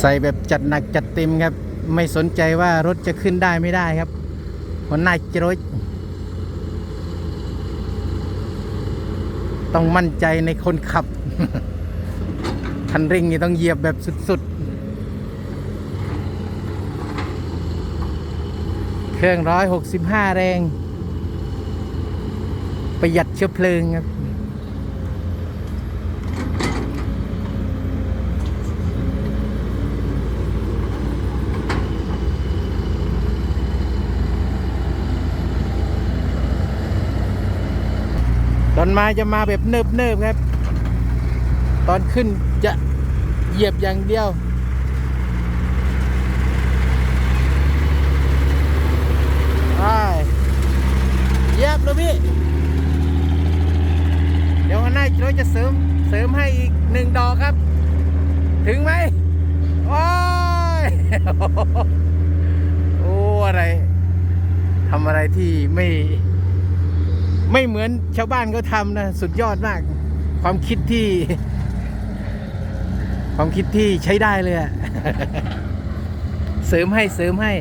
ใส่แบบจัดหนักจัดเต็มครับ ไม่สนใจว่ารถจะขึ้นได้ไม่ได้ครับหัวหน้าจรถต้องมั่นใจในคนขับ คันเร่งนี่ต้องเหยียบแบบสุดๆ เครื่องร้อยหกสิบห้าแรง ประหยัดเชื้อเพลิงครับ ตอนมาจะมาแบบเนิบเนิบๆครับ ตอนขึ้นจะเหยียบอย่างเดียว ไปเหยียบเลยพี่ เดี๋ยววันหน้าเราจะเสริม เสริมให้อีกหนึ่งดอกครับ ถึงไหม โอ้ย โอ้ อะไร ทำอะไรที่ไม่ ไม่เหมือนชาวบ้านเขาทำนะ สุดยอดมาก ความคิดที่ ความคิดที่ใช้ได้เลยอะเสริมให้เสริมให้